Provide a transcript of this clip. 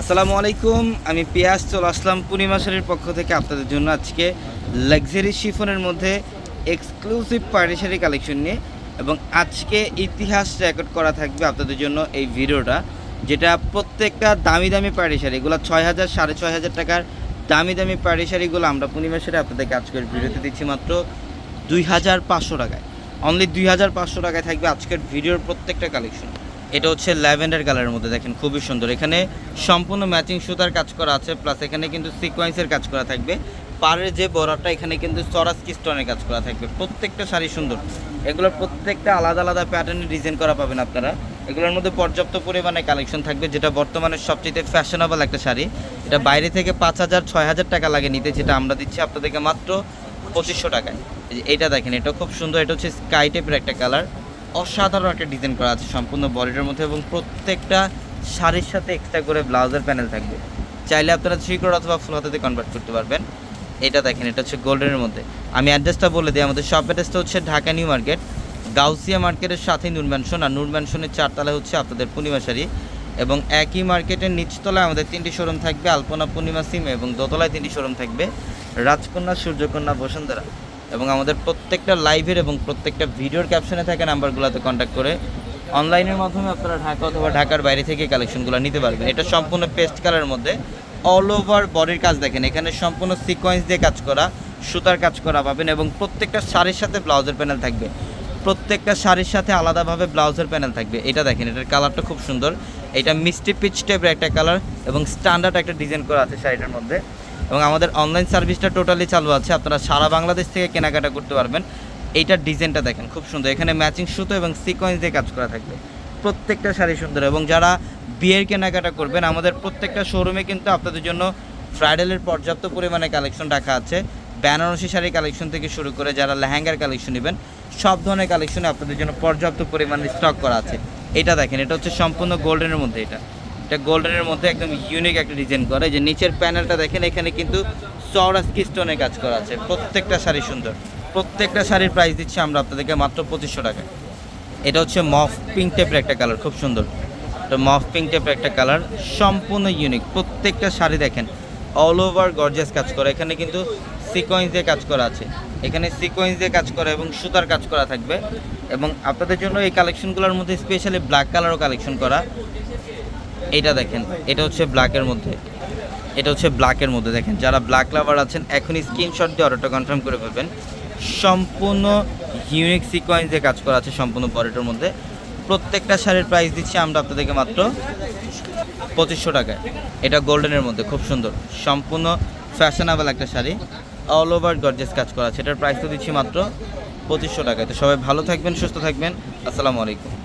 আসসালামু আলাইকুম, আমি পিয়াস চলে আসলাম পূর্ণিমা শাড়ির পক্ষ থেকে আপনাদের জন্য আজকে লাক্সারি শিফনের মধ্যে এক্সক্লুসিভ পার্টি শাড়ি কালেকশন নিয়ে এবং আজকে ইতিহাস রেকর্ড করা থাকবে আপনাদের জন্য এই ভিডিওটা, যেটা প্রত্যেকটা দামি দামি পার্টি শাড়ি, এগুলো ছয় হাজার, সাড়ে ছয় হাজার টাকার দামি দামি পার্টি শাড়িগুলো আমরা পূর্ণিমা শাড়ি আপনাদেরকে আজকের ভিডিওতে দিচ্ছি মাত্র দুই হাজার পাঁচশো টাকায়। অনলি দুই হাজার পাঁচশো টাকায় থাকবে আজকের ভিডিওর প্রত্যেকটা কালেকশন এটা হচ্ছে ল্যাভেন্ডার কালারের মধ্যে, দেখেন খুবই সুন্দর। এখানে সম্পূর্ণ ম্যাচিং সুতার কাজ করা আছে, প্লাস এখানে কিন্তু সিকোয়েন্সের কাজ করা থাকবে। পাড়ের যে বড়াটা এখানে কিন্তু সরাসকি স্টোনের কাজ করা থাকবে। প্রত্যেকটা শাড়ি সুন্দর। এগুলোর প্রত্যেকটা আলাদা আলাদা প্যাটার্নে ডিজাইন করা পাবেন আপনারা। এগুলোর মধ্যে পর্যাপ্ত পরিমাণে কালেকশন থাকবে, যেটা বর্তমানে সবচেয়ে ফ্যাশনেবল একটা শাড়ি। এটা বাইরে থেকে পাঁচ হাজার, ছয় হাজার টাকা লাগে নিতে, যেটা আমরা দিচ্ছি আপনাদেরকে মাত্র পঁচিশশো টাকায়। এইটা দেখেন, এটা খুব সুন্দর, এটা হচ্ছে স্কাই টাইপের একটা কালার অসাধারণ একটা ডিজাইন করা আছে সম্পূর্ণ বডিটার মধ্যে এবং প্রত্যেকটা শাড়ির সাথে এক্সট্রা করে ব্লাউজের প্যানেল থাকবে। চাইলে আপনারা থ্রি কোড অথবা ফুল হাতাতে কনভার্ট করতে পারবেন। এটা দেখেন, এটা হচ্ছে গোল্ডেনের মধ্যে। আমি অ্যাড্রেসটা বলে দিই, আমাদের শপ অ্যাড্রেসটা হচ্ছে ঢাকা নিউ মার্কেট, গাউসিয়া মার্কেটের সাথেই নূর ম্যানশন আর নূর ম্যানশনের চারতলায় হচ্ছে আপনাদের পূর্ণিমা শাড়ি। এবং একই মার্কেটের নিচতলায় আমাদের তিনটি শোরুম থাকবে, আলপনা পূর্ণিমা সিম এবং দোতলায় তিনটি শোরুম থাকবে রাজকন্যা, সূর্যকন্যা, বসুন্ধরা। এবং আমাদের প্রত্যেকটা লাইভের এবং প্রত্যেকটা ভিডিওর ক্যাপশনে থাকা নাম্বারগুলোতে কন্ট্যাক্ট করে অনলাইনের মাধ্যমে আপনারা ঢাকা অথবা ঢাকার বাইরে থেকে কালেকশনগুলো নিতে পারবেন। এটা সম্পূর্ণ পেস্ট কালারের মধ্যে। অল ওভার বডির কাজ দেখেন, এখানে সম্পূর্ণ সিকোয়েন্স দিয়ে কাজ করা, সুতার কাজ করা পাবেন এবং প্রত্যেকটা শাড়ির সাথে ব্লাউজের প্যানেল থাকবে। প্রত্যেকটা শাড়ির সাথে আলাদাভাবে ব্লাউজের প্যানেল থাকবে। এটা দেখেন, এটার কালারটা খুব সুন্দর। এটা মিষ্টি পিচ টাইপের একটা কালার এবং স্ট্যান্ডার্ড একটা ডিজাইন করা আছে শাড়িটার মধ্যে। এবং আমাদের অনলাইন সার্ভিসটা টোটালি চালু আছে। আপনারা সারা বাংলাদেশ থেকে কেনাকাটা করতে পারবেন। এইটার ডিজাইনটা দেখেন, খুব সুন্দর। এখানে ম্যাচিং সুতো এবং সিকোয়েন্স দিয়ে কাজ করা থাকবে। প্রত্যেকটা শাড়ি সুন্দর এবং যারা বিয়ের কেনাকাটা করবেন, আমাদের প্রত্যেকটা শোরুমে কিন্তু আপনাদের জন্য ব্রাইডালের পর্যাপ্ত পরিমাণে কালেকশন রাখা আছে। বেনারসি শাড়ি কালেকশন থেকে শুরু করে যারা লেহেঙ্গার কালেকশন নেবেন, সব ধরনের কালেকশনে আপনাদের জন্য পর্যাপ্ত পরিমাণে স্টক করা আছে। এটা দেখেন, এটা হচ্ছে সম্পূর্ণ গোল্ডেনের মধ্যে এটা। এটা গোল্ডেনের মধ্যে একদম ইউনিক একটা ডিজাইন করে। যে নিচের প্যানেলটা দেখেন, এখানে কিন্তু চওড়াস্কি স্টোনে কাজ করা আছে। প্রত্যেকটা শাড়ি সুন্দর। প্রত্যেকটা শাড়ির প্রাইস দিচ্ছি আমরা আপনাদেরকে মাত্র পঁচিশশো টাকা এটা হচ্ছে মফ পিঙ্ক টাইপের একটা কালার খুব সুন্দর। এটা মফ পিঙ্ক টাইপের একটা কালার সম্পূর্ণ ইউনিক প্রত্যেকটা শাড়ি দেখেন অল ওভার গর্জিয়াস কাজ করা। এখানে কিন্তু সিকোয়েন্স দিয়ে কাজ করা আছে। এখানে সিকোয়েন্স দিয়ে কাজ করা এবং সুতার কাজ করা থাকবে। এবং আপনাদের জন্য এই কালেকশনগুলোর মধ্যে স্পেশালি ব্ল্যাক কালারও কালেকশন করা। এটা দেখেন, এটা হচ্ছে ব্ল্যাকের মধ্যে। এটা হচ্ছে ব্ল্যাকের মধ্যে দেখেন। যারা ব্ল্যাক লাভার আছেন, এখনই স্ক্রিনশট দিয়ে অর্ডারটা কনফার্ম করে ফেলবেন। সম্পূর্ণ ইউনিক সিকোয়েন্স কাজ করা আছে সম্পূর্ণ বডিটার মধ্যে। প্রত্যেকটা শাড়ির প্রাইস দিচ্ছি আমরা আপনাদেরকে মাত্র পঁচিশশো টাকায়। এটা গোল্ডেনের মধ্যে, খুব সুন্দর। সম্পূর্ণ ফ্যাশনেবল একটা শাড়ি। অল ওভার গর্জেস কাজ করা আছে। এটার প্রাইস তো দিচ্ছি মাত্র পঁচিশশো টাকায়। তো সবাই ভালো থাকবেন, সুস্থ থাকবেন। আসসালামু আলাইকুম।